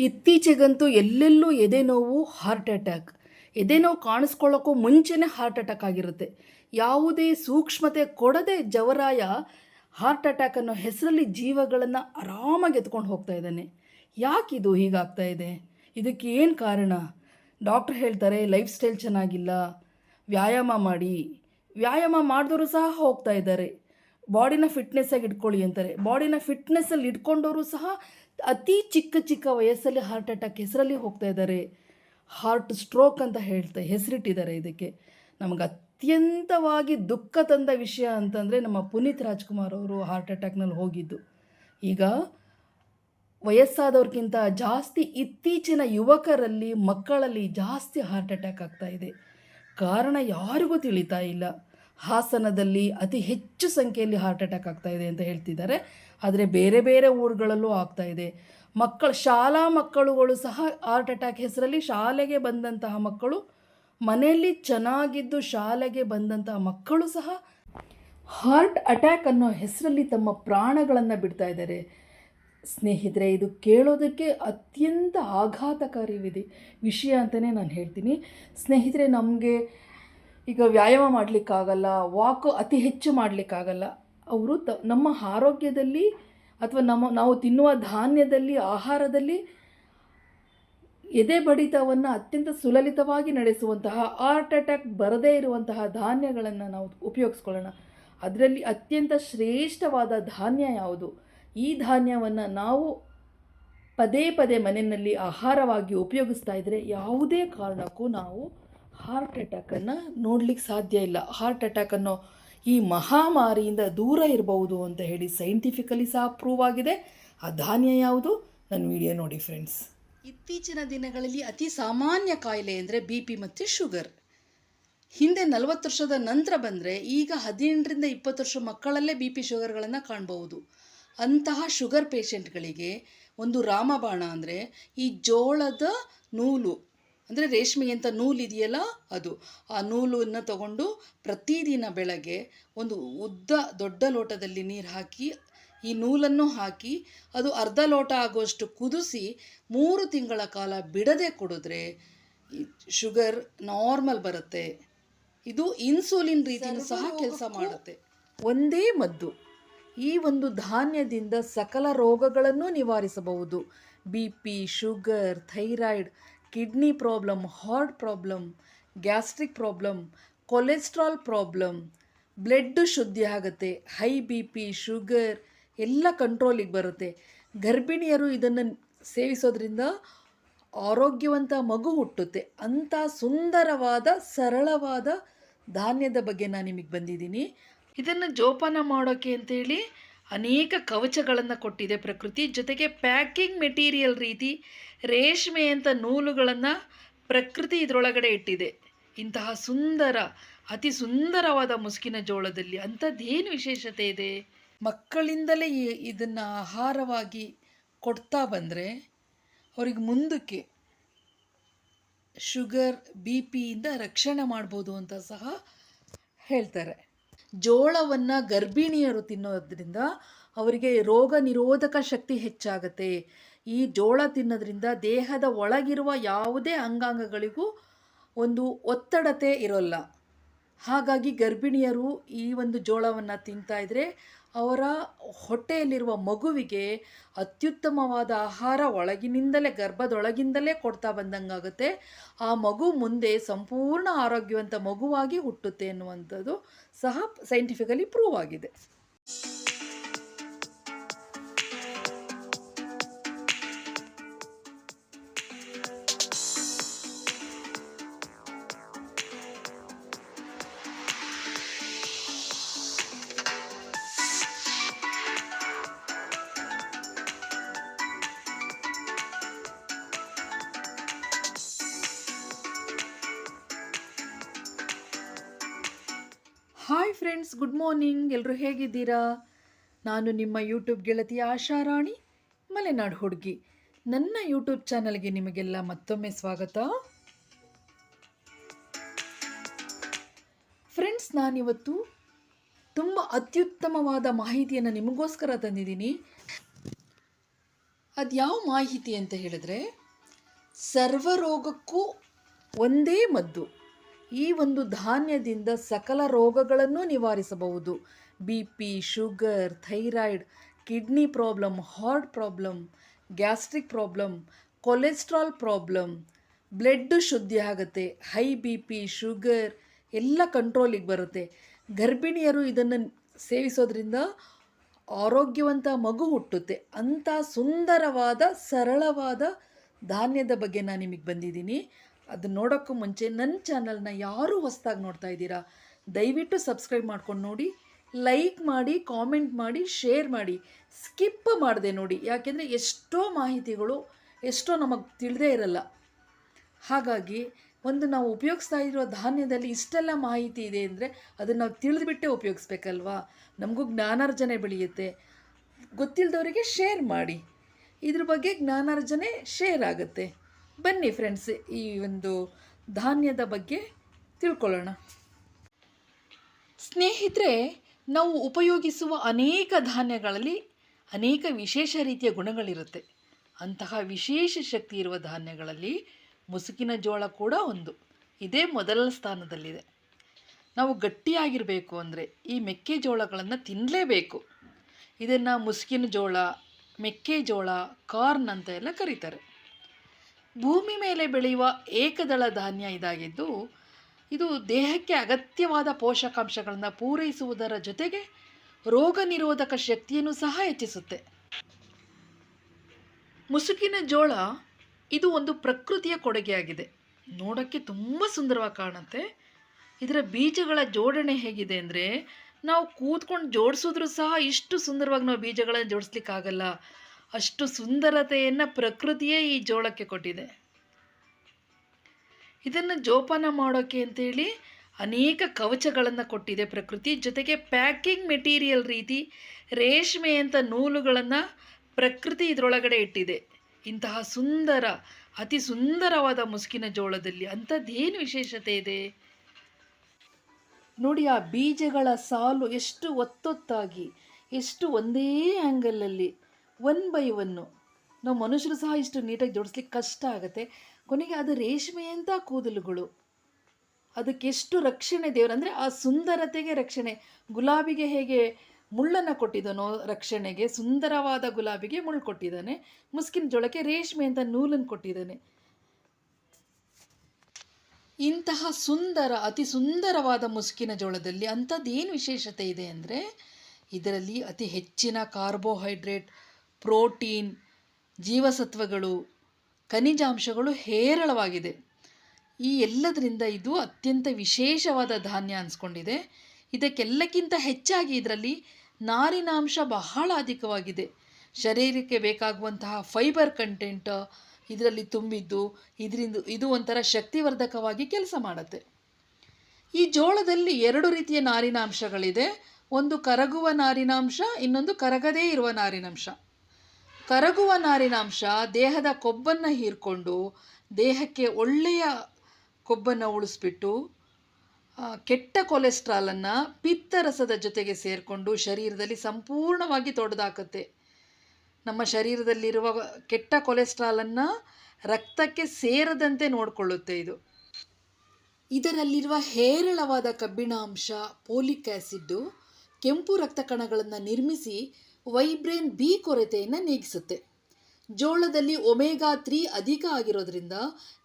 ಇತ್ತೀಚೆಗಂತೂ ಎಲ್ಲೆಲ್ಲೂ ಎದೆ ನೋವು ಹಾರ್ಟ್ ಅಟ್ಯಾಕ್ ಎದೆ ನೋವು ಕಾಣಿಸ್ಕೊಳ್ಳೋಕ್ಕೂ ಮುಂಚೆನೇ ಹಾರ್ಟ್ ಅಟ್ಯಾಕ್ ಆಗಿರುತ್ತೆ. ಯಾವುದೇ ಸೂಕ್ಷ್ಮತೆ ಕೊಡದೆ ಜವರಾಯ ಹಾರ್ಟ್ ಅಟ್ಯಾಕ್ ಅನ್ನೋ ಹೆಸರಲ್ಲಿ ಜೀವಗಳನ್ನು ಆರಾಮಾಗಿ ಎತ್ಕೊಂಡು ಹೋಗ್ತಾ ಇದ್ದಾನೆ. ಯಾಕಿದು ಹೀಗಾಗ್ತಾ ಇದೆ? ಇದಕ್ಕೆ ಏನು ಕಾರಣ? ಡಾಕ್ಟ್ರ್ ಹೇಳ್ತಾರೆ ಲೈಫ್ ಸ್ಟೈಲ್ ಚೆನ್ನಾಗಿಲ್ಲ. ವ್ಯಾಯಾಮ ಮಾಡಿ. ವ್ಯಾಯಾಮ ಮಾಡಿದವರು ಸಹ ಹೋಗ್ತಾ ಇದ್ದಾರೆ. ಬಾಡಿನ ಫಿಟ್ನೆಸ್ಸಾಗಿ ಇಟ್ಕೊಳ್ಳಿ ಅಂತಾರೆ. ಬಾಡಿನ ಫಿಟ್ನೆಸ್ಸಲ್ಲಿ ಇಟ್ಕೊಂಡವರು ಸಹ ಅತಿ ಚಿಕ್ಕ ಚಿಕ್ಕ ವಯಸ್ಸಲ್ಲಿ ಹಾರ್ಟ್ ಅಟ್ಯಾಕ್ ಹೆಸರಲ್ಲಿ ಹೋಗ್ತಾ ಇದ್ದಾರೆ. ಹಾರ್ಟ್ ಸ್ಟ್ರೋಕ್ ಅಂತ ಹೇಳ್ತಾ, ಹೆಸರಿಟ್ಟಿದ್ದಾರೆ ಇದಕ್ಕೆ. ನಮಗೆ ಅತ್ಯಂತವಾಗಿ ದುಃಖ ತಂದ ವಿಷಯ ಅಂತಂದರೆ ನಮ್ಮ ಪುನೀತ್ ರಾಜ್ಕುಮಾರ್ ಅವರು ಹಾರ್ಟ್ ಅಟ್ಯಾಕ್ನಲ್ಲಿ ಹೋಗಿದ್ದು. ಈಗ ವಯಸ್ಸಾದವ್ರಿಗಿಂತ ಜಾಸ್ತಿ ಇತ್ತೀಚಿನ ಯುವಕರಲ್ಲಿ, ಮಕ್ಕಳಲ್ಲಿ ಜಾಸ್ತಿ ಹಾರ್ಟ್ ಅಟ್ಯಾಕ್ ಆಗ್ತಾ ಇದೆ. ಕಾರಣ ಯಾರಿಗೂ ತಿಳಿತಾ ಇಲ್ಲ. ಹಾಸನದಲ್ಲಿ ಅತಿ ಹೆಚ್ಚು ಸಂಖ್ಯೆಯಲ್ಲಿ ಹಾರ್ಟ್ ಅಟ್ಯಾಕ್ ಆಗ್ತಾ ಇದೆ ಅಂತ ಹೇಳ್ತಿದ್ದಾರೆ. ಆದರೆ ಬೇರೆ ಬೇರೆ ಊರುಗಳಲ್ಲೂ ಆಗ್ತಾ ಇದೆ. ಮಕ್ಕಳು, ಶಾಲಾ ಮಕ್ಕಳುಗಳು ಸಹ ಹಾರ್ಟ್ ಅಟ್ಯಾಕ್ ಹೆಸರಲ್ಲಿ ಶಾಲೆಗೆ ಬಂದಂತಹ ಮಕ್ಕಳು, ಮನೆಯಲ್ಲಿ ಚೆನ್ನಾಗಿದ್ದು ಶಾಲೆಗೆ ಬಂದಂತಹ ಮಕ್ಕಳು ಸಹ ಹಾರ್ಟ್ ಅಟ್ಯಾಕ್ ಅನ್ನೋ ಹೆಸರಲ್ಲಿ ತಮ್ಮ ಪ್ರಾಣಗಳನ್ನು ಬಿಡ್ತಾ ಇದ್ದಾರೆ. ಸ್ನೇಹಿತರೆ, ಇದು ಕೇಳೋದಕ್ಕೆ ಅತ್ಯಂತ ಆಘಾತಕಾರಿ ವಿಧಿ ವಿಷಯ ಅಂತಲೇ ನಾನು ಹೇಳ್ತೀನಿ. ಸ್ನೇಹಿತರೆ, ನಮಗೆ ಈಗ ವ್ಯಾಯಾಮ ಮಾಡಲಿಕ್ಕಾಗಲ್ಲ ವಾಕು ಅತಿ ಹೆಚ್ಚು ಮಾಡಲಿಕ್ಕಾಗಲ್ಲ. ಅವರು ತ, ನಮ್ಮ ಆರೋಗ್ಯದಲ್ಲಿ ಅಥವಾ ನಮ್ಮ, ನಾವು ತಿನ್ನುವ ಧಾನ್ಯದಲ್ಲಿ, ಆಹಾರದಲ್ಲಿ ಎದೆ ಬಡಿತವನ್ನು ಅತ್ಯಂತ ಸುಲಲಿತವಾಗಿ ನಡೆಸುವಂತಹ ಹಾರ್ಟ್ ಅಟ್ಯಾಕ್ ಬರದೇ ಇರುವಂತಹ ಧಾನ್ಯಗಳನ್ನು ನಾವು ಉಪಯೋಗಿಸ್ಕೊಳ್ಳೋಣ. ಅದರಲ್ಲಿ ಅತ್ಯಂತ ಶ್ರೇಷ್ಠವಾದ ಧಾನ್ಯ ಯಾವುದು? ಈ ಧಾನ್ಯವನ್ನು ನಾವು ಪದೇ ಪದೇ ಮನೆಯಲ್ಲಿ ಆಹಾರವಾಗಿ ಉಪಯೋಗಿಸ್ತಾ ಇದ್ದರೆ ಯಾವುದೇ ಕಾರಣಕ್ಕೂ ನಾವು ಹಾರ್ಟ್ ಅಟ್ಯಾಕನ್ನು ನೋಡಲಿಕ್ಕೆ ಸಾಧ್ಯ ಇಲ್ಲ. ಹಾರ್ಟ್ ಅಟ್ಯಾಕ್ ಅನ್ನೋ ಈ ಮಹಾಮಾರಿಯಿಂದ ದೂರ ಇರಬಹುದು ಅಂತ ಹೇಳಿ ಸೈಂಟಿಫಿಕಲಿ ಸಹ ಪ್ರೂವ್ ಆಗಿದೆ. ಆ ಧಾನ್ಯ ಯಾವುದು? ನನ್ನ ವಿಡಿಯೋ ನೋಡಿ ಫ್ರೆಂಡ್ಸ್ ಇತ್ತೀಚಿನ ದಿನಗಳಲ್ಲಿ ಅತಿ ಸಾಮಾನ್ಯ ಕಾಯಿಲೆ ಅಂದರೆ ಬಿ ಪಿ ಮತ್ತು ಶುಗರ್ ಹಿಂದೆ ನಲವತ್ತು ವರ್ಷದ ನಂತರ ಬಂದರೆ ಈಗ ಹದಿನೆಂಟರಿಂದ ಇಪ್ಪತ್ತು ವರ್ಷ ಮಕ್ಕಳಲ್ಲೇ ಬಿ ಪಿ ಶುಗರ್ಗಳನ್ನು ಕಾಣಬಹುದು. ಅಂತಹ ಶುಗರ್ ಪೇಷಂಟ್ಗಳಿಗೆ ಒಂದು ರಾಮಬಾಣ ಅಂದರೆ ಈ ಜೋಳದ ನೂಲು ಅಂದರೆ ರೇಷ್ಮೆ ಅಂತ ನೂಲು ಇದೆಯಲ್ಲ ಅದು. ಆ ನೂಲನ್ನು ತಗೊಂಡು ಪ್ರತಿದಿನ ಬೆಳಗ್ಗೆ ಒಂದು ಉದ್ದ ದೊಡ್ಡ ಲೋಟದಲ್ಲಿ ನೀರು ಹಾಕಿ ಈ ನೂಲನ್ನು ಹಾಕಿ ಅದು ಅರ್ಧ ಲೋಟ ಆಗುವಷ್ಟು ಕುದಿಸಿ ಮೂರು ತಿಂಗಳ ಕಾಲ ಬಿಡದೆ ಕುಡಿದ್ರೆ ಶುಗರ್ ನಾರ್ಮಲ್ ಬರುತ್ತೆ. ಇದು ಇನ್ಸುಲಿನ್ ರೀತಿಯೂ ಸಹ ಕೆಲಸ ಮಾಡುತ್ತೆ. ಒಂದೇ ಮದ್ದು. ಈ ಒಂದು ಧಾನ್ಯದಿಂದ ಸಕಲ ರೋಗಗಳನ್ನು ನಿವಾರಿಸಬಹುದು. B P sugar thyroid kidney problem, heart problem, gastric problem, cholesterol problem, blood ಶುದ್ಧಿ ಆಗುತ್ತೆ, ಹೈ ಬಿ ಪಿ, ಶುಗರ್ ಎಲ್ಲ ಕಂಟ್ರೋಲಿಗೆ ಬರುತ್ತೆ. ಗರ್ಭಿಣಿಯರು ಇದನ್ನು ಸೇವಿಸೋದ್ರಿಂದ ಆರೋಗ್ಯವಂತ ಮಗು ಹುಟ್ಟುತ್ತೆ. ಅಂಥ ಸುಂದರವಾದ, ಸರಳವಾದ ಧಾನ್ಯದ ಬಗ್ಗೆ ನಾನು ನಿಮಗೆ ಬಂದಿದ್ದೀನಿ. ಇದನ್ನು ಜೋಪಾನ ಮಾಡೋಕ್ಕೆ ಅಂತೇಳಿ ಅನೇಕ ಕವಚಗಳನ್ನು ಕೊಟ್ಟಿದೆ ಪ್ರಕೃತಿ. ಜೊತೆಗೆ ಪ್ಯಾಕಿಂಗ್ ಮೆಟೀರಿಯಲ್ ರೀತಿ ರೇಷ್ಮೆ ಅಂತ ನೂಲುಗಳನ್ನು ಪ್ರಕೃತಿ ಇದರೊಳಗಡೆ ಇಟ್ಟಿದೆ. ಇಂತಹ ಸುಂದರ, ಅತಿ ಸುಂದರವಾದ ಮುಸುಕಿನ ಜೋಳದಲ್ಲಿ ಅಂಥದ್ದೇನು ವಿಶೇಷತೆ ಇದೆ? ಮಕ್ಕಳಿಂದಲೇ ಇದನ್ನು ಆಹಾರವಾಗಿ ಕೊಡ್ತಾ ಬಂದರೆ ಅವ್ರಿಗೆ ಮುಂದಕ್ಕೆ ಶುಗರ್, ಬಿ ಪಿಯಿಂದ ರಕ್ಷಣೆ ಮಾಡ್ಬೋದು ಅಂತ ಸಹ ಹೇಳ್ತಾರೆ. ಜೋಳವನ್ನು ಗರ್ಭಿಣಿಯರು ತಿನ್ನೋದ್ರಿಂದ ಅವರಿಗೆ ರೋಗ ನಿರೋಧಕ ಶಕ್ತಿ ಹೆಚ್ಚಾಗುತ್ತೆ. ಈ ಜೋಳ ತಿನ್ನೋದ್ರಿಂದ ದೇಹದ ಒಳಗಿರುವ ಯಾವುದೇ ಅಂಗಾಂಗಗಳಿಗೂ ಒಂದು ಒತ್ತಡತೆ ಇರೋಲ್ಲ. ಹಾಗಾಗಿ ಗರ್ಭಿಣಿಯರು ಈ ಒಂದು ಜೋಳವನ್ನು ತಿಂತಾ ಇದ್ದರೆ ಅವರ ಹೊಟ್ಟೆಯಲ್ಲಿರುವ ಮಗುವಿಗೆ ಅತ್ಯುತ್ತಮವಾದ ಆಹಾರ ಒಳಗಿನಿಂದಲೇ, ಗರ್ಭದೊಳಗಿಂದಲೇ ಕೊಡ್ತಾ ಬಂದಂಗಾಗುತ್ತೆ. ಆ ಮಗು ಮುಂದೆ ಸಂಪೂರ್ಣ ಆರೋಗ್ಯವಂತ ಮಗುವಾಗಿ ಹುಟ್ಟುತ್ತೆ ಎನ್ನುವಂಥದ್ದು ಸಹ ಸೈಂಟಿಫಿಕಲಿ ಪ್ರೂವ್ ಆಗಿದೆ. ಫ್ರೆಂಡ್ಸ್ ಗುಡ್ ಮಾರ್ನಿಂಗ್ ಎಲ್ಲರೂ ಹೇಗಿದ್ದೀರಾ? ನಾನು ನಿಮ್ಮ ಯೂಟ್ಯೂಬ್ ಗೆಳತಿ ಆಶಾರಾಣಿ ಮಲೆನಾಡು ಹುಡುಗಿ. ನನ್ನ ಯೂಟ್ಯೂಬ್ ಚಾನಲ್ಗೆ ನಿಮಗೆಲ್ಲ ಮತ್ತೊಮ್ಮೆ ಸ್ವಾಗತ. ಫ್ರೆಂಡ್ಸ್ ನಾನಿವತ್ತು ತುಂಬ ಅತ್ಯುತ್ತಮವಾದ ಮಾಹಿತಿಯನ್ನು ನಿಮಗೋಸ್ಕರ ತಂದಿದ್ದೀನಿ. ಅದು ಯಾವ ಮಾಹಿತಿ ಅಂತ ಹೇಳಿದ್ರೆ ಸರ್ವರೋಗಕ್ಕೂ ಒಂದೇ ಮದ್ದು. ಈ ಒಂದು ಧಾನ್ಯದಿಂದ ಸಕಲ ರೋಗಗಳನ್ನು ನಿವಾರಿಸಬಹುದು. B P sugar thyroid kidney problem heart problem gastric problem cholesterol problem blood ಶುದ್ಧಿ ಆಗುತ್ತೆ. ಹೈ ಬಿ ಪಿ ಶುಗರ್ ಎಲ್ಲ ಕಂಟ್ರೋಲಿಗೆ ಬರುತ್ತೆ. ಗರ್ಭಿಣಿಯರು ಇದನ್ನು ಸೇವಿಸೋದ್ರಿಂದ ಆರೋಗ್ಯವಂತ ಮಗು ಹುಟ್ಟುತ್ತೆ. ಅಂಥ ಸುಂದರವಾದ ಸರಳವಾದ ಧಾನ್ಯದ ಬಗ್ಗೆ ನಾನು ನಿಮಗೆ ಬಂದಿದ್ದೀನಿ. ಅದು ನೋಡೋಕ್ಕೂ ಮುಂಚೆ ನನ್ನ ಚಾನಲ್ನ ಯಾರು ಹೊಸದಾಗಿ ನೋಡ್ತಾ ಇದ್ದೀರಾ, ದಯವಿಟ್ಟು ಸಬ್ಸ್ಕ್ರೈಬ್ ಮಾಡ್ಕೊಂಡು ನೋಡಿ ಲೈಕ್ ಮಾಡಿ ಕಾಮೆಂಟ್ ಮಾಡಿ ಶೇರ್ ಮಾಡಿ ಸ್ಕಿಪ್ ಮಾಡಿದೆ ನೋಡಿ. ಯಾಕೆಂದರೆ ಎಷ್ಟೋ ಮಾಹಿತಿಗಳು ಎಷ್ಟೋ ನಮಗೆ ತಿಳಿದೇ ಇರಲ್ಲ. ಹಾಗಾಗಿ ಒಂದು ನಾವು ಉಪಯೋಗಿಸ್ತಾ ಇರೋ ಧಾನ್ಯದಲ್ಲಿ ಇಷ್ಟೆಲ್ಲ ಮಾಹಿತಿ ಇದೆ ಅಂದರೆ ಅದನ್ನು ನಾವು ತಿಳಿದುಬಿಟ್ಟೆ ಉಪಯೋಗಿಸ್ಬೇಕಲ್ವಾ? ನಮಗೂ ಜ್ಞಾನಾರ್ಜನೆ ಬೆಳೆಯುತ್ತೆ. ಗೊತ್ತಿಲ್ಲದವರಿಗೆ ಶೇರ್ ಮಾಡಿ. ಇದ್ರ ಬಗ್ಗೆ ಜ್ಞಾನಾರ್ಜನೆ ಶೇರ್ ಆಗುತ್ತೆ. ಬನ್ನಿ ಫ್ರೆಂಡ್ಸ್ ಈ ಒಂದು ಧಾನ್ಯದ ಬಗ್ಗೆ ತಿಳ್ಕೊಳ್ಳೋಣ. ಸ್ನೇಹಿತರೆ, ನಾವು ಉಪಯೋಗಿಸುವ ಅನೇಕ ಧಾನ್ಯಗಳಲ್ಲಿ ಅನೇಕ ವಿಶೇಷ ರೀತಿಯ ಗುಣಗಳಿರುತ್ತೆ. ಅಂತಹ ವಿಶೇಷ ಶಕ್ತಿ ಇರುವ ಧಾನ್ಯಗಳಲ್ಲಿ ಮುಸುಕಿನ ಜೋಳ ಕೂಡ ಒಂದು. ಇದೇ ಮೊದಲ ಸ್ಥಾನದಲ್ಲಿದೆ. ನಾವು ಗಟ್ಟಿಯಾಗಿರಬೇಕು ಅಂದರೆ ಈ ಮೆಕ್ಕೆಜೋಳಗಳನ್ನು ತಿನ್ನಲೇಬೇಕು ಇದನ್ನು ಮುಸುಕಿನ ಜೋಳ ಮೆಕ್ಕೆಜೋಳ ಕಾರ್ನ್ ಅಂತ ಎಲ್ಲ ಕರೀತಾರೆ. ಭೂಮಿ ಮೇಲೆ ಬೆಳೆಯುವ ಏಕದಳ ಧಾನ್ಯ ಇದಾಗಿದ್ದು, ಇದು ದೇಹಕ್ಕೆ ಅಗತ್ಯವಾದ ಪೋಷಕಾಂಶಗಳನ್ನು ಪೂರೈಸುವುದರ ಜೊತೆಗೆ ರೋಗ ನಿರೋಧಕ ಶಕ್ತಿಯನ್ನು ಸಹ ಹೆಚ್ಚಿಸುತ್ತೆ. ಮುಸುಕಿನ ಜೋಳ ಇದು ಒಂದು ಪ್ರಕೃತಿಯ ಕೊಡುಗೆಯಾಗಿದೆ. ನೋಡೋಕ್ಕೆ ತುಂಬ ಸುಂದರವಾಗಿ ಕಾಣುತ್ತೆ. ಇದರ ಬೀಜಗಳ ಜೋಡಣೆ ಹೇಗಿದೆ ಅಂದರೆ ನಾವು ಕೂತ್ಕೊಂಡು ಜೋಡಿಸಿದ್ರೂ ಸಹ ಇಷ್ಟು ಸುಂದರವಾಗಿ ನಾವು ಬೀಜಗಳನ್ನು ಜೋಡಿಸ್ಲಿಕ್ಕಾಗಲ್ಲ. ಅಷ್ಟು ಸುಂದರತೆಯನ್ನು ಪ್ರಕೃತಿಯೇ ಈ ಜೋಳಕ್ಕೆ ಕೊಟ್ಟಿದೆ. ಇದನ್ನು ಜೋಪಾನ ಮಾಡೋಕ್ಕೆ ಅಂತೇಳಿ ಅನೇಕ ಕವಚಗಳನ್ನು ಕೊಟ್ಟಿದೆ ಪ್ರಕೃತಿ. ಜೊತೆಗೆ ಪ್ಯಾಕಿಂಗ್ ಮೆಟೀರಿಯಲ್ ರೀತಿ ರೇಷ್ಮೆ ಅಂತ ನೂಲುಗಳನ್ನು ಪ್ರಕೃತಿ ಇದರೊಳಗಡೆ ಇಟ್ಟಿದೆ. ಇಂತಹ ಸುಂದರ, ಅತಿ ಸುಂದರವಾದ ಮುಸುಕಿನ ಜೋಳದಲ್ಲಿ ಅಂಥದ್ದೇನು ವಿಶೇಷತೆ ಇದೆ? ನೋಡಿ ಆ ಬೀಜಗಳ ಸಾಲು ಎಷ್ಟು ಒತ್ತೊತ್ತಾಗಿ, ಎಷ್ಟು ಒಂದೇ ಆ್ಯಂಗಲಲ್ಲಿ ಒನ್ ಬೈ ಒನ್ನು ನಾವು ಮನುಷ್ಯರು ಸಹ ಇಷ್ಟು ನೀಟಾಗಿ ಜೋಡಿಸ್ಲಿಕ್ಕೆ ಕಷ್ಟ ಆಗುತ್ತೆ. ಕೊನೆಗೆ ಅದು ರೇಷ್ಮೆಯಂಥ ಕೂದಲುಗಳು. ಅದಕ್ಕೆ ಎಷ್ಟು ರಕ್ಷಣೆ ದೇವರು ಅಂದರೆ ಆ ಸುಂದರತೆಗೆ ರಕ್ಷಣೆ. ಗುಲಾಬಿಗೆ ಹೇಗೆ ಮುಳ್ಳನ್ನು ಕೊಟ್ಟಿದ್ದಾನೋ ರಕ್ಷಣೆಗೆ, ಸುಂದರವಾದ ಗುಲಾಬಿಗೆ ಮುಳ್ಳು ಕೊಟ್ಟಿದ್ದಾನೆ. ಮುಸ್ಕಿನ ಜೋಳಕ್ಕೆ ರೇಷ್ಮೆ ಅಂತ ನೂಲನ್ನು ಕೊಟ್ಟಿದ್ದಾನೆ. ಇಂತಹ ಸುಂದರ, ಅತಿ ಸುಂದರವಾದ ಮುಸ್ಕಿನ ಜೋಳದಲ್ಲಿ ಅಂಥದ್ದೇನು ವಿಶೇಷತೆ ಇದೆ ಅಂದರೆ, ಇದರಲ್ಲಿ ಅತಿ ಹೆಚ್ಚಿನ ಕಾರ್ಬೋಹೈಡ್ರೇಟ್ ಪ್ರೋಟೀನ್, ಜೀವಸತ್ವಗಳು, ಖನಿಜಾಂಶಗಳು ಹೇರಳವಾಗಿದೆ. ಈ ಎಲ್ಲದರಿಂದ ಇದು ಅತ್ಯಂತ ವಿಶೇಷವಾದ ಧಾನ್ಯ ಅನಿಸ್ಕೊಂಡಿದೆ. ಇದಕ್ಕೆಲ್ಲಕ್ಕಿಂತ ಹೆಚ್ಚಾಗಿ ಇದರಲ್ಲಿ ನಾರಿನಾಂಶ ಬಹಳ ಅಧಿಕವಾಗಿದೆ. ಶರೀರಕ್ಕೆ ಬೇಕಾಗುವಂತಹ ಫೈಬರ್ ಕಂಟೆಂಟ್ ಇದರಲ್ಲಿ ತುಂಬಿದ್ದು, ಇದರಿಂದ ಇದು ಒಂಥರ ಶಕ್ತಿವರ್ಧಕವಾಗಿ ಕೆಲಸ ಮಾಡುತ್ತೆ. ಈ ಜೋಳದಲ್ಲಿ ಎರಡು ರೀತಿಯ ನಾರಿನಾಂಶಗಳಿದೆ. ಒಂದು ಕರಗುವ ನಾರಿನಾಂಶ, ಇನ್ನೊಂದು ಕರಗದೇ ಇರುವ ನಾರಿನಾಂಶ. ಕರಗುವ ನಾರಿನಾಂಶ ದೇಹದ ಕೊಬ್ಬನ್ನು ಹೀರ್ಕೊಂಡು ದೇಹಕ್ಕೆ ಒಳ್ಳೆಯ ಕೊಬ್ಬನ್ನು ಉಳಿಸ್ಬಿಟ್ಟು ಕೆಟ್ಟ ಕೊಲೆಸ್ಟ್ರಾಲನ್ನು ಪಿತ್ತರಸದ ಜೊತೆಗೆ ಸೇರಿಕೊಂಡು ಶರೀರದಲ್ಲಿ ಸಂಪೂರ್ಣವಾಗಿ ತೊಡೆದಾಕತ್ತೆ. ನಮ್ಮ ಶರೀರದಲ್ಲಿರುವ ಕೆಟ್ಟ ಕೊಲೆಸ್ಟ್ರಾಲನ್ನು ರಕ್ತಕ್ಕೆ ಸೇರದಂತೆ ನೋಡಿಕೊಳ್ಳುತ್ತೆ ಇದು. ಇದರಲ್ಲಿರುವ ಹೇರಳವಾದ ಕಬ್ಬಿಣಾಂಶ, ಪೋಲಿಕ್ ಆ್ಯಸಿಡ್ಡು ಕೆಂಪು ರಕ್ತ ಕಣಗಳನ್ನು ನಿರ್ಮಿಸಿ ವೈಬ್ರೇನ್ ಬಿ ಕೊರತೆಯನ್ನು ನೀಗಿಸುತ್ತೆ. ಜೋಳದಲ್ಲಿ ಒಮೆಗಾ ತ್ರೀ ಅಧಿಕ ಆಗಿರೋದ್ರಿಂದ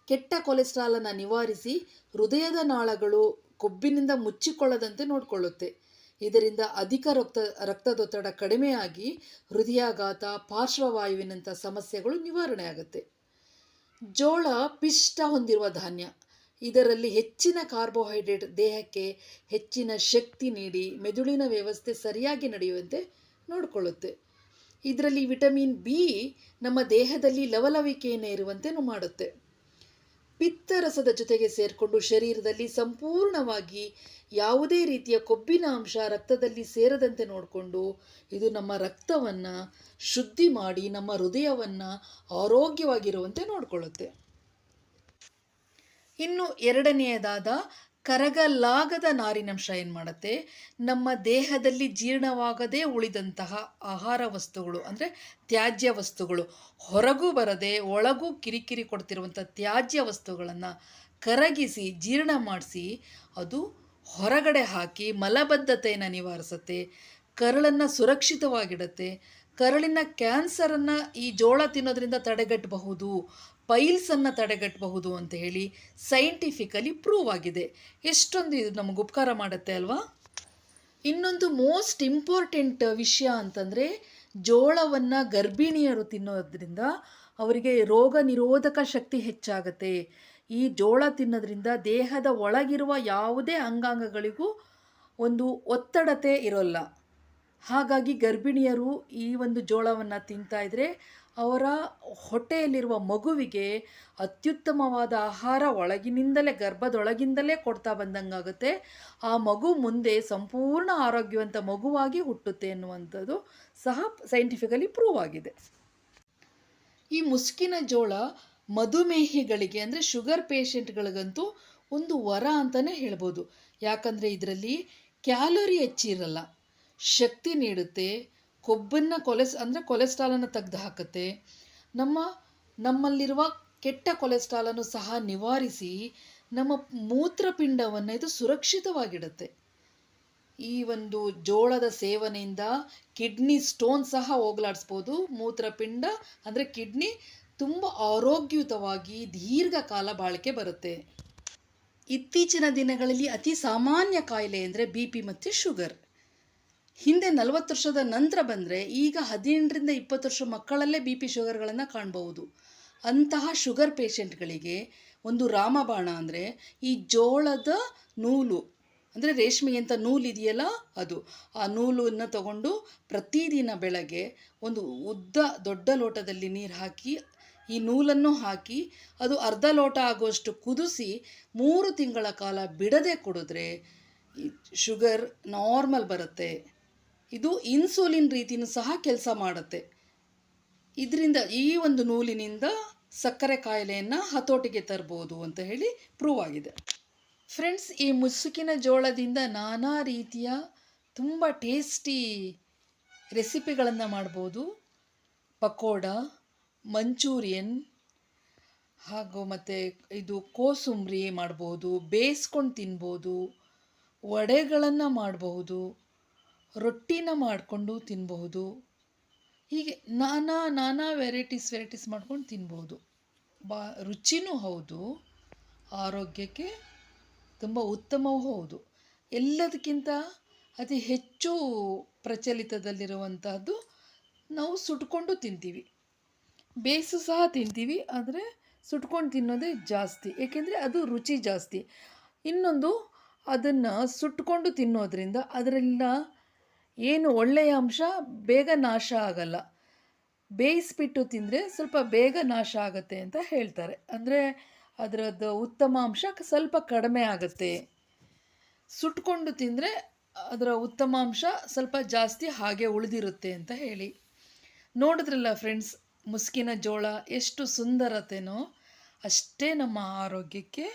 ಕೆಟ್ಟ ಕೊಲೆಸ್ಟ್ರಾಲನ್ನು ನಿವಾರಿಸಿ ಹೃದಯದ ನಾಳಗಳು ಕೊಬ್ಬಿನಿಂದ ಮುಚ್ಚಿಕೊಳ್ಳದಂತೆ ನೋಡಿಕೊಳ್ಳುತ್ತೆ. ಇದರಿಂದ ಅಧಿಕ ರಕ್ತ, ರಕ್ತದೊತ್ತಡ ಕಡಿಮೆಯಾಗಿ ಹೃದಯಾಘಾತ, ಪಾರ್ಶ್ವವಾಯುವಿನಂಥ ಸಮಸ್ಯೆಗಳು ನಿವಾರಣೆ ಆಗುತ್ತೆ ಜೋಳ ಪಿಷ್ಟ ಹೊಂದಿರುವ ಧಾನ್ಯ. ಇದರಲ್ಲಿ ಹೆಚ್ಚಿನ ಕಾರ್ಬೋಹೈಡ್ರೇಟ್ ದೇಹಕ್ಕೆ ಹೆಚ್ಚಿನ ಶಕ್ತಿ ನೀಡಿ ಮೆದುಳಿನ ವ್ಯವಸ್ಥೆ ಸರಿಯಾಗಿ ನಡೆಯುವಂತೆ ನೋಡಿಕೊಳ್ಳುತ್ತೆ. ಇದರಲ್ಲಿ ವಿಟಮಿನ್ ಬಿ ನಮ್ಮ ದೇಹದಲ್ಲಿ ಲವಲವಿಕೆಯನ್ನು ಇರುವಂತೆ ಮಾಡುತ್ತೆ. ಪಿತ್ತರಸದ ಜೊತೆಗೆ ಸೇರಿಕೊಂಡು ಶರೀರದಲ್ಲಿ ಸಂಪೂರ್ಣವಾಗಿ ಯಾವುದೇ ರೀತಿಯ ಕೊಬ್ಬಿನ ಅಂಶ ರಕ್ತದಲ್ಲಿ ಸೇರದಂತೆ ನೋಡಿಕೊಂಡು ಇದು ನಮ್ಮ ರಕ್ತವನ್ನು ಶುದ್ಧಿ ಮಾಡಿ ನಮ್ಮ ಹೃದಯವನ್ನು ಆರೋಗ್ಯವಾಗಿರುವಂತೆ ನೋಡಿಕೊಳ್ಳುತ್ತೆ. ಇನ್ನು ಎರಡನೆಯದಾದ ಕರಗಲಾಗದ ನಾರಿನಂಶ ಏನು ಮಾಡುತ್ತೆ? ನಮ್ಮ ದೇಹದಲ್ಲಿ ಜೀರ್ಣವಾಗದೇ ಉಳಿದಂತಹ ಆಹಾರ ವಸ್ತುಗಳು ಅಂದರೆ ತ್ಯಾಜ್ಯ ವಸ್ತುಗಳು ಹೊರಗೂ ಬರದೆ ಒಳಗೂ ಕಿರಿಕಿರಿ ಕೊಡ್ತಿರುವಂಥ ತ್ಯಾಜ್ಯ ವಸ್ತುಗಳನ್ನು ಕರಗಿಸಿ, ಜೀರ್ಣ ಮಾಡಿಸಿ ಅದು ಹೊರಗಡೆ ಹಾಕಿ ಮಲಬದ್ಧತೆಯನ್ನು ನಿವಾರಿಸುತ್ತೆ. ಕರಳನ್ನು ಸುರಕ್ಷಿತವಾಗಿಡುತ್ತೆ. ಕರಳಿನ ಕ್ಯಾನ್ಸರನ್ನು ಈ ಜೋಳ ತಿನ್ನೋದ್ರಿಂದ ತಡೆಗಟ್ಟಬಹುದು ಪೈಲ್ಸನ್ನು ತಡೆಗಟ್ಟಬಹುದು ಅಂತ ಹೇಳಿ ಸೈಂಟಿಫಿಕಲಿ ಪ್ರೂವ್ ಆಗಿದೆ. ಎಷ್ಟೊಂದು ಇದು ನಮಗೆ ಉಪಕಾರ ಮಾಡುತ್ತೆ ಅಲ್ವಾ? ಇನ್ನೊಂದು ಮೋಸ್ಟ್ ಇಂಪಾರ್ಟೆಂಟ್ ವಿಷಯ ಅಂತಂದರೆ ಜೋಳವನ್ನು ಗರ್ಭಿಣಿಯರು ತಿನ್ನೋದ್ರಿಂದ ಅವರಿಗೆ ರೋಗ ನಿರೋಧಕ ಶಕ್ತಿ ಹೆಚ್ಚಾಗುತ್ತೆ. ಈ ಜೋಳ ತಿನ್ನೋದ್ರಿಂದ ದೇಹದ ಒಳಗಿರುವ ಯಾವುದೇ ಅಂಗಾಂಗಗಳಿಗೂ ಒಂದು ಒತ್ತಡತೆ ಇರೋಲ್ಲ. ಹಾಗಾಗಿ ಗರ್ಭಿಣಿಯರು ಈ ಒಂದು ಜೋಳವನ್ನು ತಿಂತಾಯಿದ್ರೆ ಅವರ ಹೊಟ್ಟೆಯಲ್ಲಿರುವ ಮಗುವಿಗೆ ಅತ್ಯುತ್ತಮವಾದ ಆಹಾರ ಒಳಗಿನಿಂದಲೇ, ಗರ್ಭದೊಳಗಿಂದಲೇ ಕೊಡ್ತಾ ಬಂದಂಗಾಗುತ್ತೆ. ಆ ಮಗು ಮುಂದೆ ಸಂಪೂರ್ಣ ಆರೋಗ್ಯವಂತ ಮಗುವಾಗಿ ಹುಟ್ಟುತ್ತೆ ಎನ್ನುವಂಥದ್ದು ಸಹ ಸೈಂಟಿಫಿಕಲಿ ಪ್ರೂವ್ ಆಗಿದೆ. ಈ ಮುಸುಕಿನ ಜೋಳ ಮಧುಮೇಹಿಗಳಿಗೆ ಅಂದರೆ ಶುಗರ್ ಪೇಷೆಂಟ್ಗಳಿಗಂತೂ ಒಂದು ವರ ಅಂತಲೇ ಹೇಳ್ಬೋದು. ಯಾಕಂದರೆ ಇದರಲ್ಲಿ ಕ್ಯಾಲೋರಿ ಹೆಚ್ಚಿರಲ್ಲ. ಶಕ್ತಿ ನೀಡುತ್ತೆ ಕೊಬ್ಬನ್ನು ಕೊಲೆಸ್, ಅಂದರೆ ಕೊಲೆಸ್ಟ್ರಾಲನ್ನು ತೆಗೆದು ಹಾಕುತ್ತೆ. ನಮ್ಮ, ನಮ್ಮಲ್ಲಿರುವ ಕೆಟ್ಟ ಕೊಲೆಸ್ಟ್ರಾಲನ್ನು ಸಹ ನಿವಾರಿಸಿ ನಮ್ಮ ಮೂತ್ರಪಿಂಡವನ್ನು ಇದು ಸುರಕ್ಷಿತವಾಗಿಡುತ್ತೆ. ಈ ಒಂದು ಜೋಳದ ಸೇವನೆಯಿಂದ ಕಿಡ್ನಿ ಸ್ಟೋನ್ ಸಹ ಹೋಗಲಾಡಿಸ್ಬೋದು. ಮೂತ್ರಪಿಂಡ ಅಂದರೆ ಕಿಡ್ನಿ ತುಂಬ ಆರೋಗ್ಯಯುತವಾಗಿ ದೀರ್ಘಕಾಲ ಬಾಳಿಕೆ ಬರುತ್ತೆ. ಇತ್ತೀಚಿನ ದಿನಗಳಲ್ಲಿ ಅತಿ ಸಾಮಾನ್ಯ ಕಾಯಿಲೆ ಅಂದರೆ ಬಿ ಪಿ ಮತ್ತು ಶುಗರ್. ಹಿಂದೆ ನಲವತ್ತು ವರ್ಷದ ನಂತರ ಬಂದರೆ ಈಗ ಹದಿನೆಂಟರಿಂದ ಇಪ್ಪತ್ತು ವರ್ಷ ಮಕ್ಕಳಲ್ಲೇ ಬಿ ಪಿ ಶುಗರ್ಗಳನ್ನು ಕಾಣಬಹುದು. ಅಂತಹ ಶುಗರ್ ಪೇಷೆಂಟ್ಗಳಿಗೆ ಒಂದು ರಾಮಬಾಣ ಅಂದರೆ ಈ ಜೋಳದ ನೂಲು, ಅಂದರೆ ರೇಷ್ಮೆ ಅಂತ ನೂಲು ಇದೆಯಲ್ಲ ಅದು, ಆ ನೂಲನ್ನು ತಗೊಂಡು ಪ್ರತಿದಿನ ಬೆಳಗ್ಗೆ ಒಂದು ಉದ್ದ ದೊಡ್ಡ ಲೋಟದಲ್ಲಿ ನೀರು ಹಾಕಿ, ಈ ನೂಲನ್ನು ಹಾಕಿ ಅದು ಅರ್ಧ ಲೋಟ ಆಗುವಷ್ಟು ಕುದಿಸಿ ಮೂರು ತಿಂಗಳ ಕಾಲ ಬಿಡದೆ ಕುಡಿದ್ರೆ ಶುಗರ್ ನಾರ್ಮಲ್ ಬರುತ್ತೆ. ಇದು ಇನ್ಸುಲಿನ್ ರೀತಿಯೂ ಸಹ ಕೆಲಸ ಮಾಡುತ್ತೆ. ಇದರಿಂದ ಈ ಒಂದು ನೂಲಿನಿಂದ ಸಕ್ಕರೆ ಕಾಯಿಲೆಯನ್ನು ಹತೋಟಿಗೆ ತರ್ಬೋದು ಅಂತ ಹೇಳಿ ಪ್ರೂವ್ ಆಗಿದೆ. ಫ್ರೆಂಡ್ಸ್ ಈ ಮುಸುಕಿನ ಜೋಳದಿಂದ ನಾನಾ ರೀತಿಯ ತುಂಬ ಟೇಸ್ಟಿ ರೆಸಿಪಿಗಳನ್ನು ಮಾಡ್ಬೋದು. ಪಕೋಡ, ಮಂಚೂರಿಯನ್, ಹಾಗೂ ಮತ್ತು ಇದು ಕೋಸುಂಬರಿ ಮಾಡ್ಬೋದು, ಬೇಯಿಸ್ಕೊಂಡು ತಿನ್ಬೋದು, ವಡೆಗಳನ್ನು ಮಾಡಬಹುದು ರೊಟ್ಟಿನ ಮಾಡಿಕೊಂಡು ತಿನ್ನಬಹುದು ಹೀಗೆ ನಾನಾ ನಾನಾ ವೆರೈಟೀಸ್ ವೆರೈಟೀಸ್ ಮಾಡ್ಕೊಂಡು ತಿನ್ಬೋದು ಬಾ, ರುಚಿನೂ ಹೌದು, ಆರೋಗ್ಯಕ್ಕೆ ತುಂಬ ಉತ್ತಮವೂ ಹೌದು. ಎಲ್ಲದಕ್ಕಿಂತ ಅತಿ ಹೆಚ್ಚು ಪ್ರಚಲಿತದಲ್ಲಿರುವಂತಹದ್ದು ನಾವು ಸುಟ್ಕೊಂಡು ತಿಂತೀವಿ. ಬೇಯಿಸು ಸಹ ತಿಂತೀವಿ, ಆದರೆ ಸುಟ್ಕೊಂಡು ತಿನ್ನೋದೇ ಜಾಸ್ತಿ. ಏಕೆಂದರೆ ಅದು ರುಚಿ ಜಾಸ್ತಿ. ಇನ್ನೊಂದು ಅದನ್ನು ಸುಟ್ಕೊಂಡು ತಿನ್ನೋದ್ರಿಂದ ಅದರಿಂದ ಏನು ಒಳ್ಳೆಯ ಅಂಶ ಬೇಗ ನಾಶ ಆಗಲ್ಲ. ಬೇಯಿಸ್ಬಿಟ್ಟು ತಿಂದರೆ ಸ್ವಲ್ಪ ಬೇಗ ನಾಶ ಆಗುತ್ತೆ ಅಂತ ಹೇಳ್ತಾರೆ. ಅಂದರೆ ಅದರದ್ದು ಉತ್ತಮ ಅಂಶ ಸ್ವಲ್ಪ ಕಡಿಮೆ ಆಗುತ್ತೆ. ಸುಟ್ಕೊಂಡು ತಿಂದರೆ ಅದರ ಉತ್ತಮ ಅಂಶ ಸ್ವಲ್ಪ ಜಾಸ್ತಿ ಹಾಗೆ ಉಳಿದಿರುತ್ತೆ ಅಂತ ಹೇಳಿ. ನೋಡಿದ್ರಲ್ಲ ಫ್ರೆಂಡ್ಸ್, ಮುಸ್ಕಿನ ಜೋಳ ಎಷ್ಟು ಸುಂದರತೆನೋ ಅಷ್ಟೇ ನಮ್ಮ ಆರೋಗ್ಯಕ್ಕೆ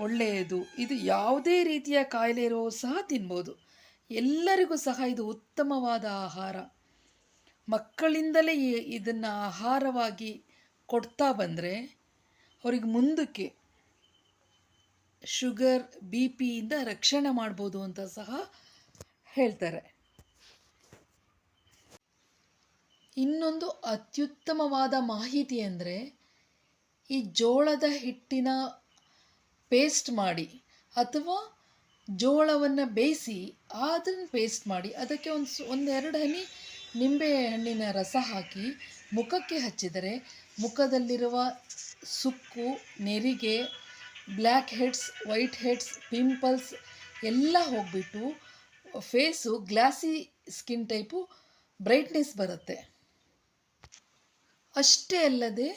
ಒಳ್ಳೆಯದು. ಇದು ಯಾವುದೇ ರೀತಿಯ ಕಾಯಿಲೆ ಇರೋ ಸಹ ತಿನ್ಬೋದು. ಎಲ್ಲರಿಗೂ ಸಹ ಇದು ಉತ್ತಮವಾದ ಆಹಾರ. ಮಕ್ಕಳಿಂದಲೇ ಇದನ್ನು ಆಹಾರವಾಗಿ ಕೊಡ್ತಾ ಬಂದರೆ ಅವ್ರಿಗೆ ಮುಂದಕ್ಕೆ ಶುಗರ್, ಬಿ ಪಿಯಿಂದ ರಕ್ಷಣೆ ಮಾಡ್ಬೋದು ಅಂತ ಸಹ ಹೇಳ್ತಾರೆ. ಇನ್ನೊಂದು ಅತ್ಯುತ್ತಮವಾದ ಮಾಹಿತಿ ಅಂದರೆ ಈ ಜೋಳದ ಹಿಟ್ಟಿನ ಪೇಸ್ಟ್ ಮಾಡಿ ಅಥವಾ ಜೋಳವನ್ನು ಬೇಯಿಸಿ ಅದನ್ನು ಪೇಸ್ಟ್ ಮಾಡಿ ಅದಕ್ಕೆ ಒಂದು ಒಂದೆರಡು ಹನಿ ನಿಂಬೆ ಹಣ್ಣಿನ ರಸ ಹಾಕಿ ಮುಖಕ್ಕೆ ಹಚ್ಚಿದರೆ ಮುಖದಲ್ಲಿರುವ ಸುಕ್ಕು, ನೆರಿಗೆ black heads white heads pimples ಎಲ್ಲ ಹೋಗಿಬಿಟ್ಟು face glossy skin type brightness ಬರುತ್ತೆ. ಅಷ್ಟೇ ಅಲ್ಲದೆ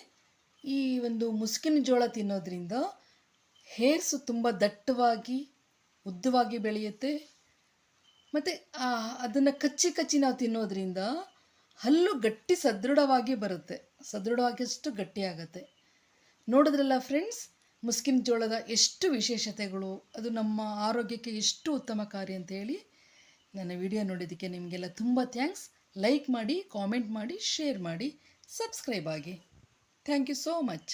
ಈ ಒಂದು ಮುಸ್ಕಿನ ಜೋಳ ತಿನ್ನೋದ್ರಿಂದ ಹೇರ್ಸು ತುಂಬ ದಟ್ಟವಾಗಿ ಉದ್ದವಾಗಿ ಬೆಳೆಯುತ್ತೆ. ಮತ್ತು ಅದನ್ನು ಕಚ್ಚಿ ಕಚ್ಚಿ ನಾವು ತಿನ್ನೋದ್ರಿಂದ ಹಲ್ಲು ಗಟ್ಟಿ ಸದೃಢವಾಗಿ ಬರುತ್ತೆ. ಸದೃಢವಾಗಿಷ್ಟು ಗಟ್ಟಿಯಾಗತ್ತೆ ನೋಡಿದ್ರಲ್ಲ ಫ್ರೆಂಡ್ಸ್ ಮುಸ್ಕಿನ ಜೋಳದ ಎಷ್ಟು ವಿಶೇಷತೆಗಳು, ಅದು ನಮ್ಮ ಆರೋಗ್ಯಕ್ಕೆ ಎಷ್ಟು ಉತ್ತಮಕಾರಿ ಅಂತೇಳಿ ನನ್ನ ವಿಡಿಯೋ ನೋಡಿದ್ದಕ್ಕೆ ನಿಮಗೆಲ್ಲ ತುಂಬ ಥ್ಯಾಂಕ್ಸ್ ಲೈಕ್ ಮಾಡಿ ಕಾಮೆಂಟ್ ಮಾಡಿ ಶೇರ್ ಮಾಡಿ ಸಬ್ಸ್ಕ್ರೈಬ್ ಆಗಿ. Thank you so much